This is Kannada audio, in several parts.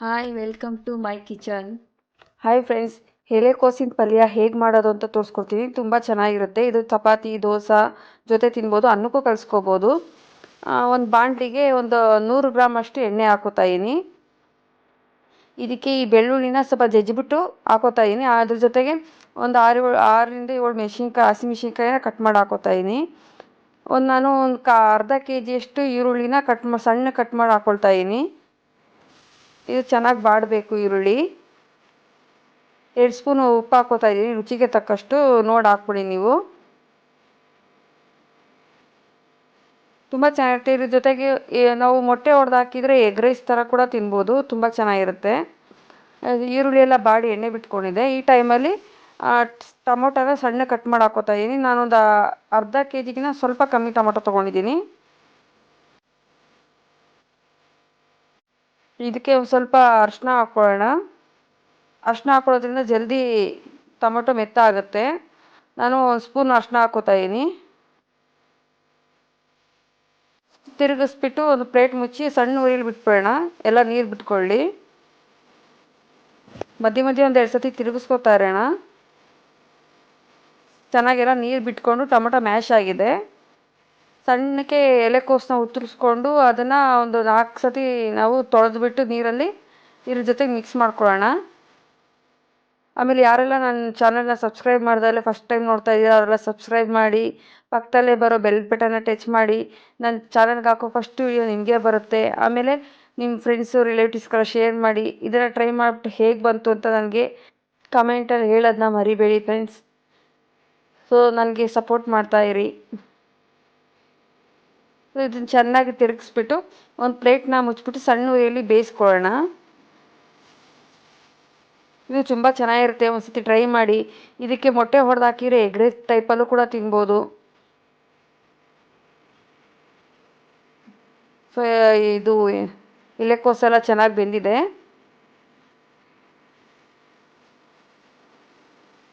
Hi welcome to my kitchen hi friends ಎಲೆಕೋಸಿನ ಪಲ್ಯ ಹೇಗೆ ಮಾಡೋದು ಅಂತ ತೋರಿಸ್ಕೊಡ್ತೀನಿ. ತುಂಬ ಚೆನ್ನಾಗಿರುತ್ತೆ. ಇದು ಚಪಾತಿ, ದೋಸೆ ಜೊತೆ ತಿನ್ಬೋದು, ಅನ್ನಕ್ಕೂ ಕಲಿಸ್ಕೋಬೋದು. ಒಂದು ಬಾಣಲಿಗೆ ಒಂದು ನೂರು ಗ್ರಾಮ್ ಅಷ್ಟು ಎಣ್ಣೆ ಹಾಕೋತಾ ಇದೀನಿ. ಇದಕ್ಕೆ ಈ ಬೆಳ್ಳುಳ್ಳಿನ ಸ್ವಲ್ಪ ಜಜ್ಜಿಬಿಟ್ಟು ಹಾಕೋತಾ ಇದೀನಿ. ಅದ್ರ ಜೊತೆಗೆ ಒಂದು ಆರು ಏಳು, ಆರರಿಂದ ಏಳು ಮೆಣಸಿನ್ಕಾಯಿ ಹಸಿಮೆಣ್ಸಿನ್ಕಾಯಿನ ಕಟ್ ಮಾಡಿ ಹಾಕೋತಾ ಇದೀನಿ. ಒಂದು ನಾನು ಒಂದು ಕಾ ಅರ್ಧ ಕೆ ಜಿಯಷ್ಟು ಈರುಳ್ಳಿನ ಕಟ್ ಮಾ ಸಣ್ಣ ಕಟ್ ಮಾಡಿ ಹಾಕ್ಕೊಳ್ತಾ ಇದೀನಿ. ಇದು ಚೆನ್ನಾಗಿ ಬಾಡಬೇಕು ಈರುಳ್ಳಿ. ಎರಡು ಸ್ಪೂನು ಉಪ್ಪು ಹಾಕೋತಾ ಇದ್ದೀನಿ ರುಚಿಗೆ ತಕ್ಕಷ್ಟು ನೋಡಿ ಹಾಕ್ಬಿಡಿ ನೀವು. ತುಂಬ ಚೆನ್ನಾಗಿರುತ್ತೆ ಇದ್ರ ಜೊತೆಗೆ ನಾವು ಮೊಟ್ಟೆ ಹೊಡೆದು ಹಾಕಿದರೆ ಎಗ್ ರೈಸ್ ಥರ ಕೂಡ ತಿನ್ಬೋದು, ತುಂಬ ಚೆನ್ನಾಗಿರುತ್ತೆ. ಈರುಳ್ಳಿ ಎಲ್ಲ ಬಾಡಿ ಎಣ್ಣೆ ಬಿಟ್ಕೊಂಡಿದೆ. ಈ ಟೈಮಲ್ಲಿ ಟೊಮೊಟೊನ ಸಣ್ಣ ಕಟ್ ಮಾಡಿ ಹಾಕೋತಾ ಇದ್ದೀನಿ ನಾನೊಂದು ಅರ್ಧ ಕೆ ಜಿಗಿನ ಸ್ವಲ್ಪ ಕಮ್ಮಿ ಟೊಮೊಟೊ ತೊಗೊಂಡಿದ್ದೀನಿ. ಇದಕ್ಕೆ ಒಂದು ಸ್ವಲ್ಪ ಅರಿಶಿನ ಹಾಕ್ಕೊಳ್ಳೋಣ ಅರಿಶಿನ ಹಾಕ್ಕೊಳ್ಳೋದ್ರಿಂದ ಜಲ್ದಿ ಟೊಮೊಟೊ ಮೆತ್ತ ಆಗುತ್ತೆ ನಾನು ಒಂದು ಸ್ಪೂನ್ ಅರಿಶಿನ ಹಾಕೋತಾ ಇದ್ದೀನಿ ತಿರುಗಿಸ್ಬಿಟ್ಟು ಒಂದು ಪ್ಲೇಟ್ ಮುಚ್ಚಿ ಸಣ್ಣ ಉರಿಲಿ ಬಿಟ್ಬಿಡೋಣ. ಎಲ್ಲ ನೀರು ಬಿಟ್ಕೊಳ್ಳಿ. ಮಧ್ಯ ಮಧ್ಯ ಒಂದು ಎರಡು ಸತಿ ತಿರುಗಿಸ್ಕೊತಾ ಇರೋಣ. ಚೆನ್ನಾಗೆಲ್ಲ ನೀರು ಬಿಟ್ಕೊಂಡು ಟೊಮೊಟೊ ಮ್ಯಾಶ್ ಆಗಿದೆ. ಸಣ್ಣಕ್ಕೆ ಎಲೆಕೋಸನ್ನ ಉತ್ತರಿಸ್ಕೊಂಡು ಅದನ್ನು ಒಂದು ನಾಲ್ಕು ಸತಿ ನಾವು ತೊಳೆದ್ಬಿಟ್ಟು ನೀರಲ್ಲಿ ಇದ್ರ ಜೊತೆಗೆ ಮಿಕ್ಸ್ ಮಾಡ್ಕೊಳ್ಳೋಣ. ಆಮೇಲೆ ಯಾರೆಲ್ಲ ನನ್ನ ಚಾನಲ್ನ ಸಬ್ಸ್ಕ್ರೈಬ್ ಮಾಡ್ದಲ್ಲೇ ಫಸ್ಟ್ ಟೈಮ್ ನೋಡ್ತಾ ಇದ್ದೀರಾ, ಅವರೆಲ್ಲ ಸಬ್ಸ್ಕ್ರೈಬ್ ಮಾಡಿ, ಪಕ್ಕದಲ್ಲೇ ಬರೋ ಬೆಲ್ ಬಟನ್ನ ಟಚ್ ಮಾಡಿ, ನನ್ನ ಚಾನಲ್ಗೆ ಹಾಕೋ ಫಸ್ಟ್ ವಿಡಿಯೋ ನಿಮಗೆ ಬರುತ್ತೆ. ಆಮೇಲೆ ನಿಮ್ಮ ಫ್ರೆಂಡ್ಸು ರಿಲೇಟಿವ್ಸ್ಗೆಲ್ಲ ಶೇರ್ ಮಾಡಿ, ಇದನ್ನು ಟ್ರೈ ಮಾಡಿಬಿಟ್ಟು ಹೇಗೆ ಬಂತು ಅಂತ ನನಗೆ ಕಮೆಂಟಲ್ಲಿ ಹೇಳೋದನ್ನ ಮರಿಬೇಡಿ ಫ್ರೆಂಡ್ಸ್ ಸೊ ನನಗೆ ಸಪೋರ್ಟ್ ಮಾಡ್ತಾಯಿರಿ ಇದನ್ನು ಚೆನ್ನಾಗಿ ತಿರುಗಿಸ್ಬಿಟ್ಟು ಒಂದು ಪ್ಲೇಟ್ನ ಮುಚ್ಚಿಬಿಟ್ಟು ಸಣ್ಣ ಉರಿಯಲ್ಲಿ ಬೇಯಿಸ್ಕೊಳ್ಳೋಣ. ಇದು ತುಂಬ ಚೆನ್ನಾಗಿರುತ್ತೆ. ಒಂದು ಸತಿ ಟ್ರೈ ಮಾಡಿ. ಇದಕ್ಕೆ ಮೊಟ್ಟೆ ಹೊಡೆದು ಎಗ್ ರೈಸ್ ಟೈಪಲ್ಲೂ ಕೂಡ ತಿನ್ಬೋದು. ಸೊ ಇದು ಎಲೆಕೋಸೆಲ್ಲ ಚೆನ್ನಾಗಿ ಬೆಂದಿದೆ.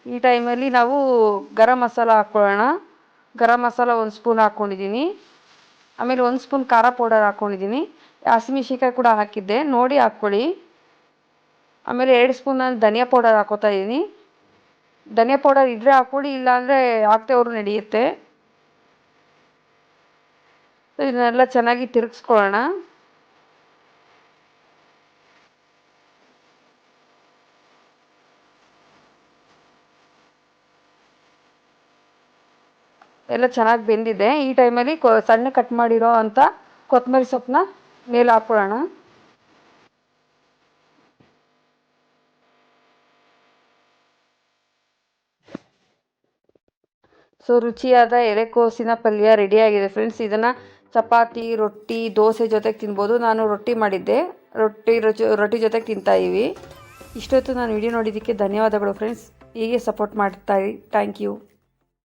ಈ ಟೈಮಲ್ಲಿ ನಾವು ಗರಂ ಮಸಾಲ ಹಾಕ್ಕೊಳ್ಳೋಣ ಗರಂ ಮಸಾಲ ಒಂದು ಸ್ಪೂನ್ ಹಾಕ್ಕೊಂಡಿದ್ದೀನಿ ಆಮೇಲೆ ಒಂದು ಸ್ಪೂನ್ ಖಾರ ಪೌಡರ್ ಹಾಕ್ಕೊಂಡಿದ್ದೀನಿ ಹಸಿಮೆಣ್ಸಿನ್ಕಾಯಿ ಕೂಡ ಹಾಕಿದ್ದೆ. ನೋಡಿ ಹಾಕ್ಕೊಳ್ಳಿ. ಆಮೇಲೆ ಎರಡು ಸ್ಪೂನ್ ನಾನು ಧನಿಯಾ ಪೌಡರ್ ಹಾಕೋತಾ ಇದ್ದೀನಿ. ಧನಿಯಾ ಪೌಡರ್ ಇದ್ದರೆ ಹಾಕ್ಕೊಳ್ಳಿ, ಇಲ್ಲಾಂದರೆ ಹಾಕ್ದೆ ಅವರು ನಡೆಯುತ್ತೆ. ಇದನ್ನೆಲ್ಲ ಚೆನ್ನಾಗಿ ತಿರುಗಿಸ್ಕೊಳ್ಳೋಣ. ಎಲ್ಲ ಚೆನ್ನಾಗಿ ಬೆಂದಿದೆ. ಈ ಟೈಮಲ್ಲಿ ಕೊ ಸಣ್ಣ ಕಟ್ ಮಾಡಿರೋ ಅಂಥ ಕೊತ್ತಂಬರಿ ಸೊಪ್ಪನ್ನ ಮೇಲೆ ಹಾಕ್ಕೊಳ್ಳೋಣ. ಸೊ ರುಚಿಯಾದ ಎಲೆಕೋಸಿನ ಪಲ್ಯ ರೆಡಿಯಾಗಿದೆ ಫ್ರೆಂಡ್ಸ್ ಇದನ್ನು ಚಪಾತಿ, ರೊಟ್ಟಿ, ದೋಸೆ ಜೊತೆಗೆ ತಿನ್ಬೋದು. ನಾನು ರೊಟ್ಟಿ ಮಾಡಿದ್ದೆ. ರೊಟ್ಟಿ ರೊಟ್ಟಿ ಜೊತೆಗೆ ತಿಂತಾಯಿವಿ ಇಷ್ಟೊತ್ತು ನಾನು ವಿಡಿಯೋ ನೋಡಿದ್ದಕ್ಕೆ ಧನ್ಯವಾದಗಳು ಫ್ರೆಂಡ್ಸ್ ಹೀಗೆ ಸಪೋರ್ಟ್ ಮಾಡ್ತಾಯಿರಿ ಥ್ಯಾಂಕ್ ಯು